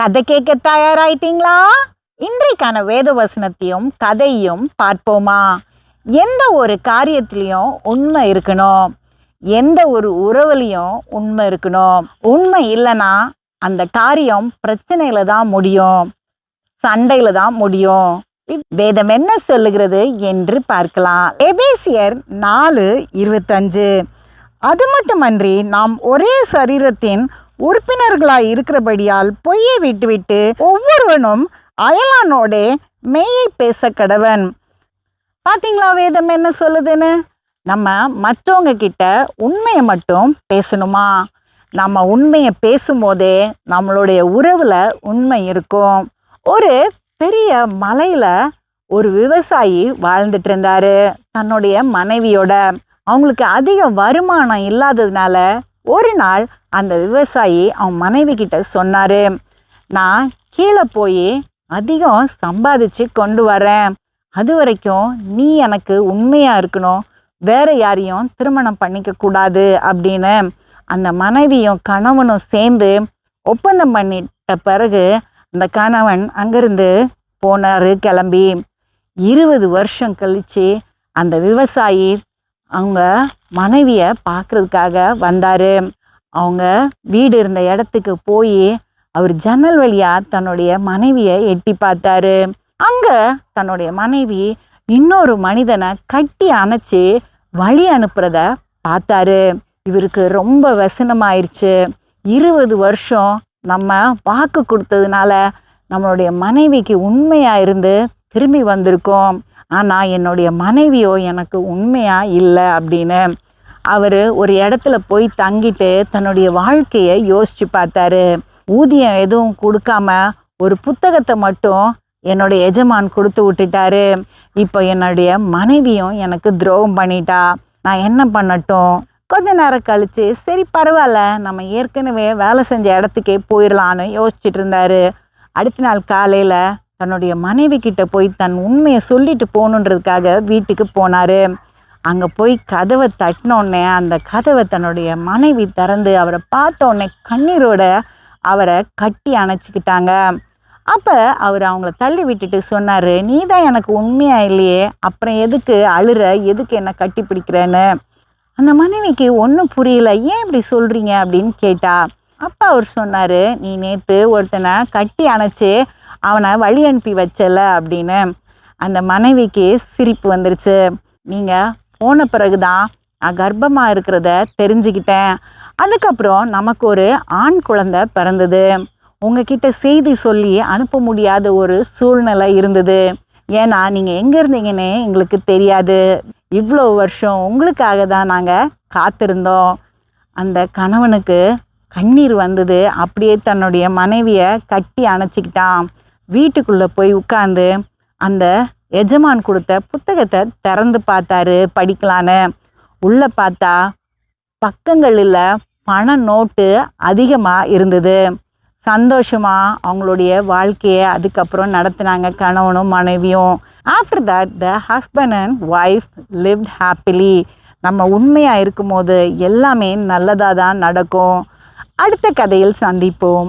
கதை கேட்க தயாராயிட்டீங்களா? இன்றைக்கான வேத வசனத்தையும் கதையும் பார்ப்போமா? எந்த ஒரு காரியத்திலையும் உண்மை இருக்கணும். எந்த ஒரு உறவுலையும் உண்மை இருக்கணும். உண்மை இல்லைன்னா அந்த காரியம் பிரச்சனையில தான் முடியும். சண்டையில தான் முடியும். வேதம் என்ன சொல்லுகிறது என்று பார்க்கலாம். எபேசியர் நாலு இருபத்தஞ்சு. அது மட்டுமன்றி நாம் ஒரே சரீரத்தின் உறுப்பினர்களாய் இருக்கிறபடியால் பொய்யை விட்டுவிட்டு ஒவ்வொருவனும் அயலானோடே மெய்யை பேச கடவன். பாத்தீங்களா வேதம் என்ன சொல்லுதுன்னு? நம்ம மற்றவங்க கிட்ட உண்மையை மட்டும் பேசணுமா? நம்ம உண்மையை பேசும்போதே நம்மளுடைய உறவுல உண்மை இருக்கும். ஒரு பெரிய மலையில ஒரு விவசாயி வாழ்ந்துட்டு இருந்தாரு தன்னுடைய மனைவியோட. அவங்களுக்கு அதிக வருமானம் இல்லாததுனால ஒரு நாள் அந்த விவசாயி அவன் மனைவி கிட்ட சொன்னார் நான் கீழே போய் அதிகம் சம்பாதிச்சு கொண்டு வரேன் அது வரைக்கும் நீ எனக்கு உண்மையாக இருக்கணும். வேற யாரையும் திருமணம் பண்ணிக்க கூடாது அப்படின்னு அந்த மனைவியும் கணவனும் சேர்ந்து ஒப்பந்தம் பண்ணிட்ட பிறகு அந்த கணவன் அங்கிருந்து போனார் கிளம்பி. இருபது வருஷம் கழிச்சு அந்த விவசாயி அவங்க மனைவியை பார்க்குறதுக்காக வந்தார். அவங்க வீடு இருந்த இடத்துக்கு போய் அவர் ஜன்னல் வழியாக தன்னுடைய மனைவியை எட்டி பார்த்தாரு. அங்கே தன்னுடைய மனைவி இன்னொரு மனிதனை கட்டி அணைச்சி வழி அனுப்புறத பார்த்தாரு. இவருக்கு ரொம்ப வசனமாயிருச்சு. இருபது வருஷம் நம்ம வாக்கு கொடுத்ததுனால நம்மளுடைய மனைவிக்கு உண்மையாக இருந்து திரும்பி வந்திருக்கோம். ஆனால் என்னுடைய மனைவியோ எனக்கு உண்மையாக இல்லை அப்படின்னு அவர் ஒரு இடத்துல போய் தங்கிட்டு தன்னுடைய வாழ்க்கையை யோசிச்சு பார்த்தாரு. ஊதியம் எதுவும் கொடுக்காம ஒரு புத்தகத்தை மட்டும் என்னுடைய எஜமான் கொடுத்து விட்டுட்டாரு. இப்போ என்னுடைய மனைவியும் எனக்கு துரோகம் பண்ணிட்டா. நான் என்ன பண்ணட்டும்? கொஞ்ச நேரம் கழிச்சு சரி பரவாயில்ல நம்ம ஏற்கனவே வேலை செஞ்ச இடத்துக்கே போயிடலான்னு யோசிச்சுட்டு இருந்தாரு. அடுத்த நாள் காலையில் தன்னுடைய மனைவி கிட்ட போய் தன் உண்மையை சொல்லிட்டு போகணுன்றதுக்காக வீட்டுக்கு போனாரு. அங்கே போய் கதவை தட்டினோடனே அந்த கதவை தன்னுடைய மனைவி திறந்து அவரை பார்த்த உடனே கண்ணீரோட அவரை கட்டி அணைச்சிக்கிட்டாங்க. அப்போ அவர் அவங்கள தள்ளி விட்டுட்டு சொன்னார் நீ தான் எனக்கு உண்மையா இல்லையே? அப்புறம் எதுக்கு அழுற? எதுக்கு என்ன கட்டி பிடிக்கிறேன்னு? அந்த மனைவிக்கு ஒன்றும் புரியல ஏன் இப்படி சொல்கிறீங்க அப்படின்னு கேட்டா அப்போ அவர் சொன்னார் நீ நேற்று ஒருத்தனை கட்டி அணைச்சி அவனை வழி அனுப்பி வச்சல அப்படின்னு. அந்த மனைவிக்கு சிரிப்பு வந்துருச்சு நீங்கள் போன பிறகு தான் நான் கர்ப்பமாக இருக்கிறத தெரிஞ்சுக்கிட்டேன். அதுக்கப்புறம் நமக்கு ஒரு ஆண் குழந்தை பிறந்தது. உங்ககிட்ட செய்தி சொல்லி அனுப்ப முடியாத ஒரு சூழ்நிலை இருந்தது. ஏன்னா நீங்கள் எங்கே இருந்தீங்கன்னு எங்களுக்கு தெரியாது. இவ்வளோ வருஷம் உங்களுக்காக தான் நாங்கள் காத்திருந்தோம். அந்த கணவனுக்கு கண்ணீர் வந்தது. அப்படியே தன்னுடைய மனைவியை கட்டி அணைச்சிக்கிட்டான். வீட்டுக்குள்ளே போய் உட்காந்து அந்த எஜமான் கொடுத்த புத்தகத்தை திறந்து பார்த்தாரு படிக்கலான்னு. உள்ளே பார்த்தா பக்கங்களில் பண நோட்டு அதிகமாக இருந்தது. சந்தோஷமாக அவங்களுடைய வாழ்க்கையை அதுக்கப்புறம் நடத்தினாங்க கணவனும் மனைவியும். After that the husband and wife lived happily நம்ம உண்மையாக இருக்கும்போது எல்லாமே நல்லதாக தான் நடக்கும். அடுத்த கதையில் சந்திப்போம்.